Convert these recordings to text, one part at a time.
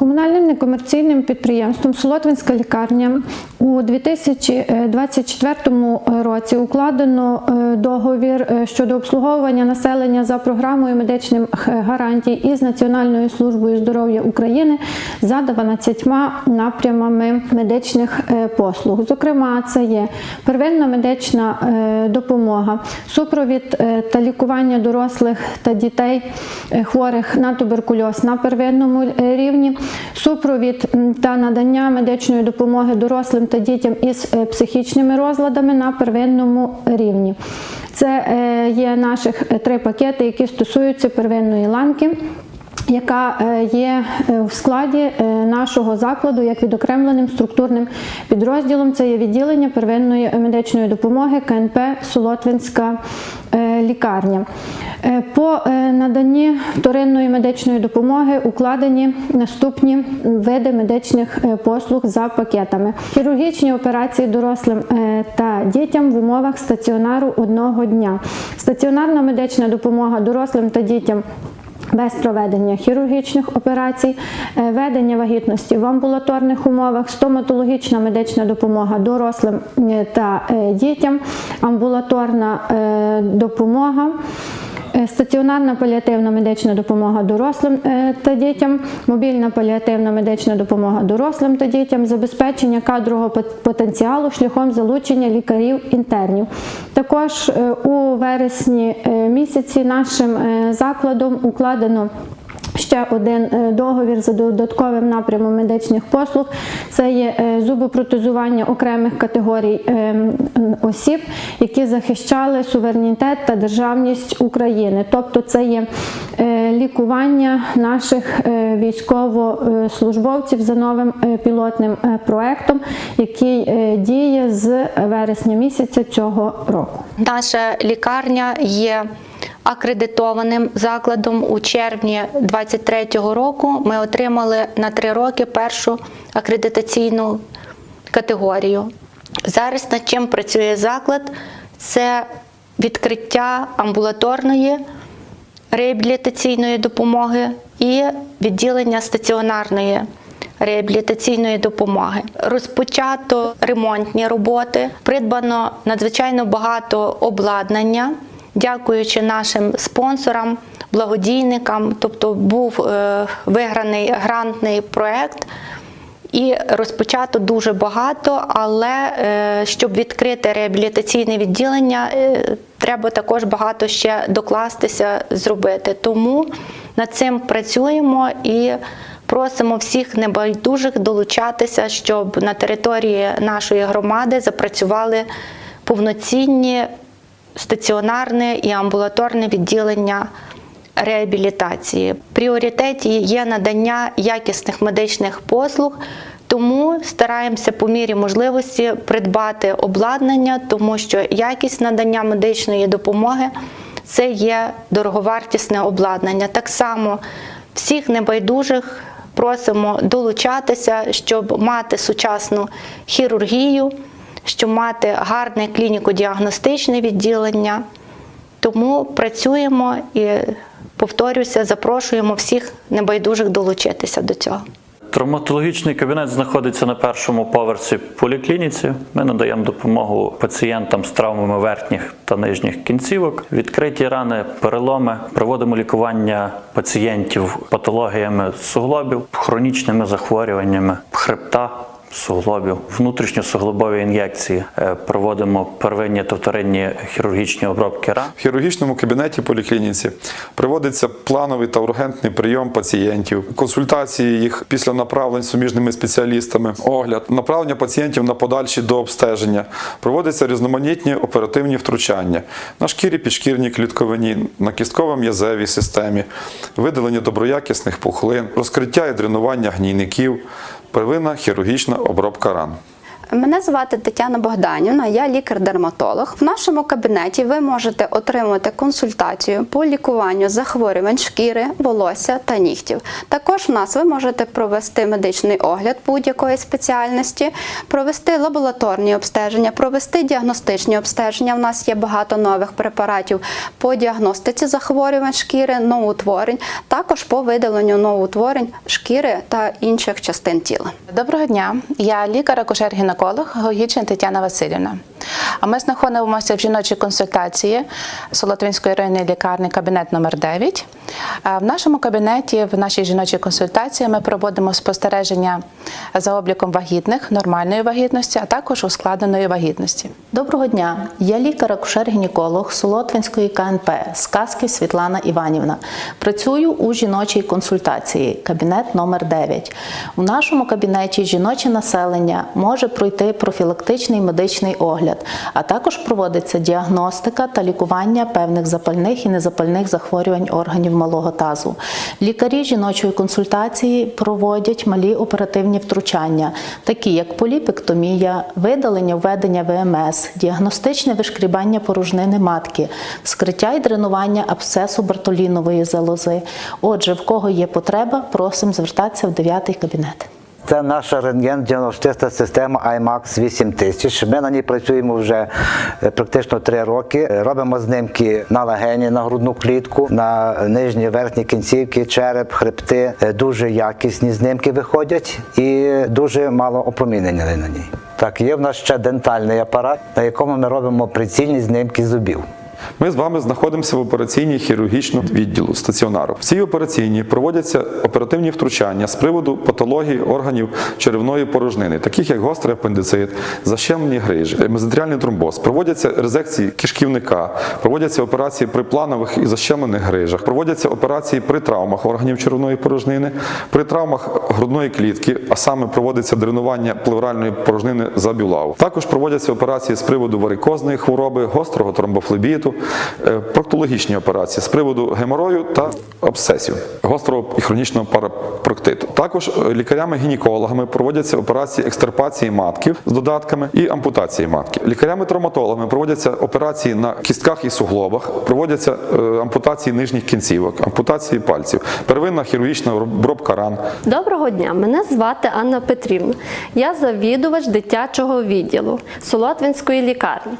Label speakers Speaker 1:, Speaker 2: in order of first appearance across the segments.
Speaker 1: Комунальним некомерційним підприємством Солотвинська лікарня у 2024 році укладено е, договір е, щодо обслуговування населення за програмою медичних гарантій із Національною службою здоров'я України за 12 напрямами медичних е, послуг. Зокрема, це є первинна медична е, допомога, супровід е, та лікування дорослих та дітей е, хворих на туберкульоз на первинному е, рівні, супровід та надання медичної допомоги дорослим та дітям із е, психічними розладами на первинному рівні. Це е, є наших е, три пакети, які стосуються первинної ланки яка є в складі нашого закладу як відокремленим структурним підрозділом. Це є відділення первинної медичної допомоги КНП Солотвинська лікарня. Е, По е, наданні вторинної медичної допомоги укладені наступні види медичних е, послуг за пакетами: хірургічні операції дорослим та дітям в умовах стаціонару одного дня, стаціонарна медична допомога дорослим та дітям без проведення хірургічних операцій, ведення вагітності в амбулаторних умовах, стоматологічна медична допомога дорослим та дітям, амбулаторна допомога. Е, Стаціонарна паліативна медична допомога дорослим е, та дітям, мобільна паліативна медична допомога дорослим та дітям, забезпечення кадрового потенціалу шляхом залучення лікарів-інтернів. Також е, у вересні місяці нашим закладом укладено Ще один е, договір за додатковим напрямом медичних послуг це є е, зубопротезування окремих категорій е, осіб, які захищали суверенітет та державність України. Тобто, це є е, лікування наших військовослужбовців за новим пілотним проектом, який діє з вересня місяця цього року.
Speaker 2: Наша лікарня є акредитованим закладом у червні 2023 року. Ми отримали на три роки першу акредитаційну категорію. Зараз над чим працює заклад? Це відкриття амбулаторної реабілітаційної допомоги і відділення стаціонарної реабілітаційної допомоги. Розпочато ремонтні роботи, придбано надзвичайно багато обладнання, дякуючи нашим спонсорам, благодійникам. Тобто був е, виграний грантний проект. І розпочато дуже багато, але е, щоб відкрити реабілітаційне відділення, е, треба також багато ще докластися зробити. Тому над цим працюємо і просимо всіх небайдужих долучатися, щоб на території нашої громади запрацювали повноцінні стаціонарне і амбулаторне відділення реабілітації. Пріоритеті є надання якісних медичних послуг, тому стараємося по мірі можливості придбати обладнання, тому що якість надання медичної допомоги це є дороговартісне обладнання. Так само всіх небайдужих просимо долучатися, щоб мати сучасну хірургію, щоб мати гарне клініко-діагностичне відділення. Тому працюємо і повторюся, запрошуємо всіх небайдужих долучитися до цього.
Speaker 3: Травматологічний кабінет знаходиться на першому поверсі поліклініці. Ми надаємо допомогу пацієнтам з травмами верхніх та нижніх кінцівок, відкриті рани, переломи. Проводимо лікування пацієнтів патологіями суглобів, хронічними захворюваннями хребта. Суглобів, внутрішньосуглобові ін'єкції Е, проводимо первинні та вторинні хірургічні обробки ран.
Speaker 4: В хірургічному кабінеті поліклініці проводиться плановий та ургентний прийом пацієнтів, консультації їх після направлень суміжними спеціалістами, огляд, направлення пацієнтів на подальші до обстеження. Проводяться різноманітні оперативні втручання на шкірі, підшкірній клітковині, на кістково-м'язевій системі, видалення доброякісних пухлин, розкриття і дренування гнійників, первинна хірургічна обробка ран.
Speaker 5: Мене звати Тетяна Богданівна, я лікар-дерматолог. В нашому кабінеті ви можете отримати консультацію по лікуванню захворювань шкіри, волосся та нігтів. Також в нас ви можете провести медичний огляд будь-якої спеціальності, провести лабораторні обстеження, провести діагностичні обстеження. У нас є багато нових препаратів по діагностиці захворювань шкіри, новоутворень, також по видаленню новоутворень шкіри та інших частин тіла.
Speaker 6: Доброго дня, я лікар-акушер-гінеколог Гогічна Тетяна Васильівна. А ми знаходимося в жіночій консультації Солотвинської районної лікарні, кабінет номер 9. В нашому кабінеті, в нашій жіночій консультації, ми проводимо спостереження за обліком вагітних, нормальної вагітності, а також ускладненої вагітності.
Speaker 7: Доброго дня, я лікар-акушер-гінеколог Солотвинської КНП Сказки Світлана Іванівна. Працюю у жіночій консультації, кабінет номер 9. У нашому кабінеті жіноче населення може пройти профілактичний медичний огляд, а також проводиться діагностика та лікування певних запальних і незапальних захворювань органів малого тазу. Лікарі жіночої консультації проводять малі оперативні втручання, такі як поліпектомія, видалення введення ВМС, діагностичне вишкрібання порожнини матки, вскриття і дренування абсцесу бартолінової залози. Отже, в кого є потреба, просимо звертатися в 9 кабінет.
Speaker 8: Це наша рентген-діагностична система IMAX 8000. Ми на ній працюємо вже е, практично 3 роки. Робимо знімки на легені, на грудну клітку, на нижні верхні кінцівки, череп, хребти. Е, Дуже якісні знімки виходять і дуже мало опромінення на ній. Так, є в нас ще дентальний апарат, на якому ми робимо прицільні знімки зубів.
Speaker 4: Ми з вами знаходимося в операційній хірургічному відділу стаціонару. В цій операційній проводяться оперативні втручання з приводу патології органів черевної порожнини, таких як гострий апендицит, защемлені грижі, мезентеріальний тромбоз. Проводяться резекції кишківника, проводяться операції при планових і защемлених грижах, проводяться операції при травмах органів черевної порожнини, при травмах грудної клітки, а саме проводиться дренування плевральної порожнини за бюлаву. Також проводяться операції з приводу варикозної хвороби, гострого тромбофлебіту, е, проктологічні операції з приводу геморою та абсцесів, гострого і хронічного парапроктиту. Також е, лікарями-гінекологами проводяться операції екстерпації матків з додатками і ампутації матки. Лікарями-травматологами проводяться операції на кістках і суглобах, проводяться е, ампутації нижніх кінцівок, ампутації пальців, первинна хірургічна обробка ран,
Speaker 9: Доброго дня, мене звати Анна Петрівна. Я завідувач дитячого відділу Солотвинської лікарні.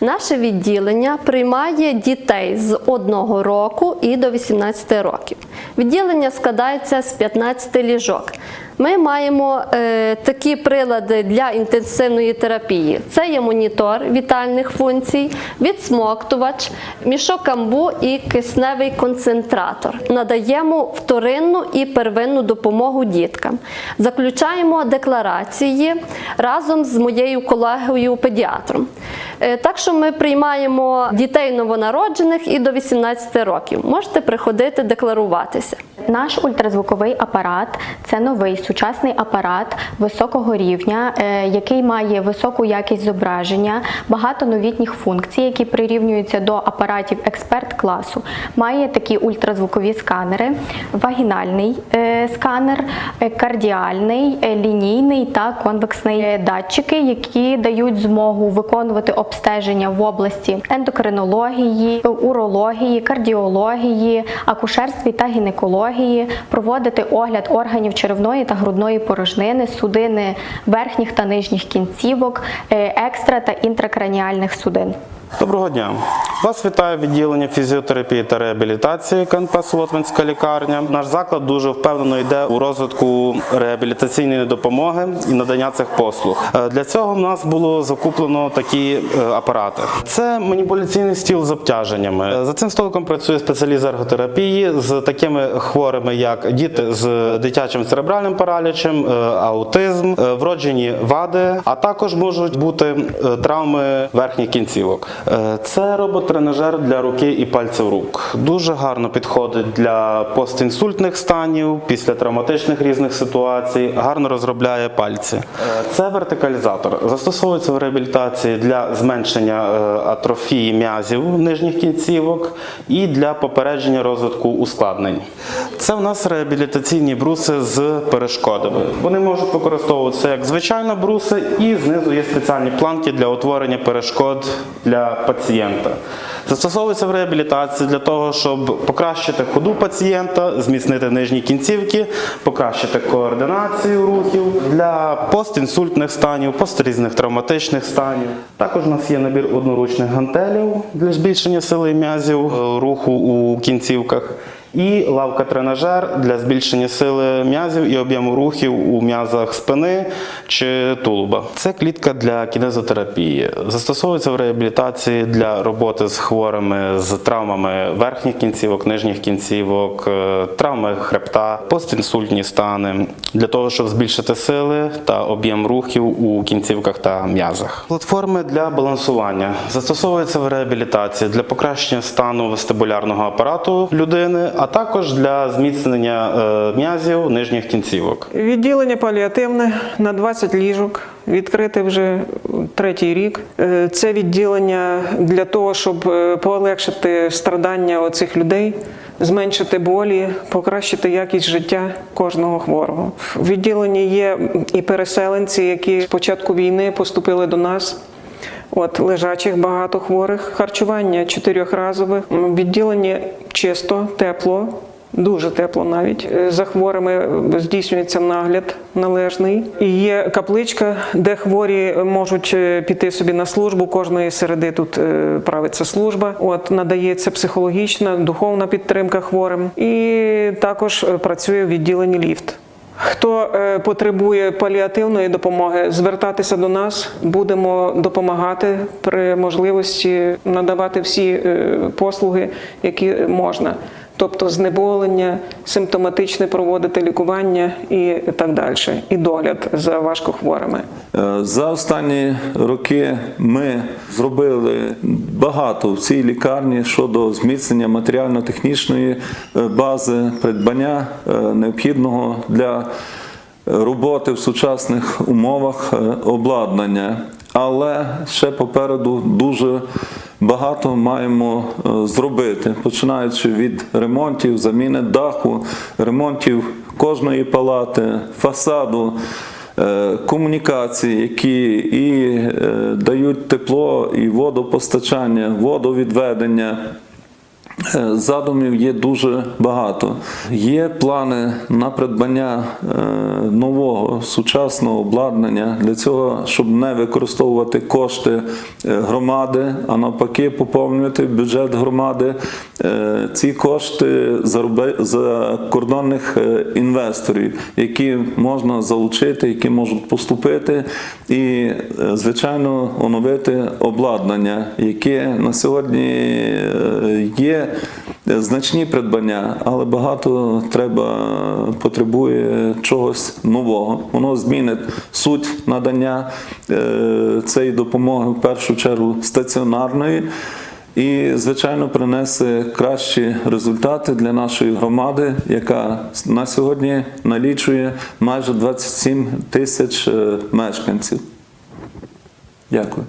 Speaker 9: Наше відділення приймає дітей з 1 року і до 18 років. Відділення складається з 15 ліжок. Ми маємо е, такі прилади для інтенсивної терапії: це є монітор вітальних функцій, відсмоктувач, мішок амбу і кисневий концентратор. Надаємо вторинну і первинну допомогу діткам. Заключаємо декларації разом з моєю колегою педіатром. Е, Так що ми приймаємо дітей новонароджених і до 18 років. Можете приходити декларуватися.
Speaker 10: Наш ультразвуковий апарат це новий сучасний апарат високого рівня, е, який має високу якість зображення, багато новітніх функцій, які прирівнюються до апаратів експерт-класу. Має такі ультразвукові сканери, вагінальний е, сканер, е, кардіальний, лінійний та конвексний датчики, які дають змогу виконувати обстеження в області ендокринології, урології, кардіології, акушерстві та гінекології, проводити огляд органів черевної та грудної порожнини, судини верхніх та нижніх кінцівок, е, екстра та інтракраніальних судин.
Speaker 11: Доброго дня! Вас вітає відділення фізіотерапії та реабілітації КНП Солотвинська лікарня. Наш заклад дуже впевнено йде у розвитку реабілітаційної допомоги і надання цих послуг. Е, Для цього в нас було закуплено такі е, апарати. Це маніпуляційний стіл з обтяженнями. Е, За цим столиком працює спеціаліст ерготерапії з такими хворими, як діти з дитячим церебральним паралічем, аутизм, вроджені вади, а також можуть бути травми верхніх кінцівок. Е, Це робот-тренажер для руки і пальців рук. Дуже гарно підходить для постінсультних станів, після травматичних різних ситуацій, гарно розробляє пальці. Е, Це вертикалізатор. Застосовується в реабілітації для зменшення е, атрофії м'язів нижніх кінцівок і для попередження розвитку ускладнень. Це в нас реабілітаційні бруси з перешкодами. Вони можуть використовуватися як звичайно бруси, і знизу є спеціальні планки для утворення перешкод для пацієнта. Застосовується в реабілітації для того, щоб покращити ходу пацієнта, зміцнити нижні кінцівки, покращити координацію рухів для постінсультних станів, пострізних травматичних станів. Також у нас є набір одноручних гантелів для збільшення сили м'язів е, руху у кінцівках. І лавка-тренажер для збільшення сили м'язів і об'єму рухів у м'язах спини чи тулуба. Це клітка для кінезотерапії. Застосовується в реабілітації для роботи з хворими з травмами верхніх кінцівок, нижніх кінцівок, е, травми хребта, постінсультні стани для того, щоб збільшити сили та об'єм рухів у кінцівках та м'язах. Платформи для балансування застосовуються в реабілітації для покращення стану вестибулярного апарату людини, а також для зміцнення е, м'язів нижніх кінцівок.
Speaker 12: Відділення паліативне на 20 ліжок, відкрите вже третій рік. Е, Це відділення для того, щоб е, полегшити страдання оцих людей, зменшити болі, покращити якість життя кожного хворого. В відділенні є і переселенці, які з початку війни поступили до нас. От лежачих багато хворих, харчування чотирьохразове, відділення чисто, тепло, дуже тепло навіть. Е, За хворими здійснюється нагляд належний. І є капличка, де хворі можуть е, піти собі на службу. Кожної середи тут е, правиться служба. От надається психологічна, духовна підтримка хворим. І також е, працює в відділенні ліфт. Хто е, потребує паліативної допомоги, звертатися до нас, будемо допомагати при можливості надавати всі е, послуги, які можна. Тобто знеболення, симптоматичне проводити лікування і так далі, і догляд за важкохворими.
Speaker 13: Е, За останні роки ми зробили багато в цій лікарні щодо зміцнення матеріально-технічної е, бази, придбання е, необхідного для роботи в сучасних умовах обладнання. Але ще попереду дуже багато маємо е, зробити, починаючи від ремонтів, заміни даху, ремонтів кожної палати, фасаду е, комунікації, які і е, дають тепло, і водопостачання, водовідведення. Е, Задумів є дуже багато. Є плани на придбання е, нового сучасного обладнання для цього, щоб не використовувати кошти е, громади, а навпаки, поповнювати бюджет громади. Ці кошти закордонних інвесторів, які можна залучити, які можуть поступити, і, звичайно, оновити обладнання, яке на сьогодні е, значні придбання, але багато треба потребує чогось нового. Воно змінить суть надання е, цієї допомоги в першу чергу стаціонарної. І, звичайно, принесе кращі результати для нашої громади, яка на сьогодні налічує майже 27 тисяч е, мешканців. Дякую.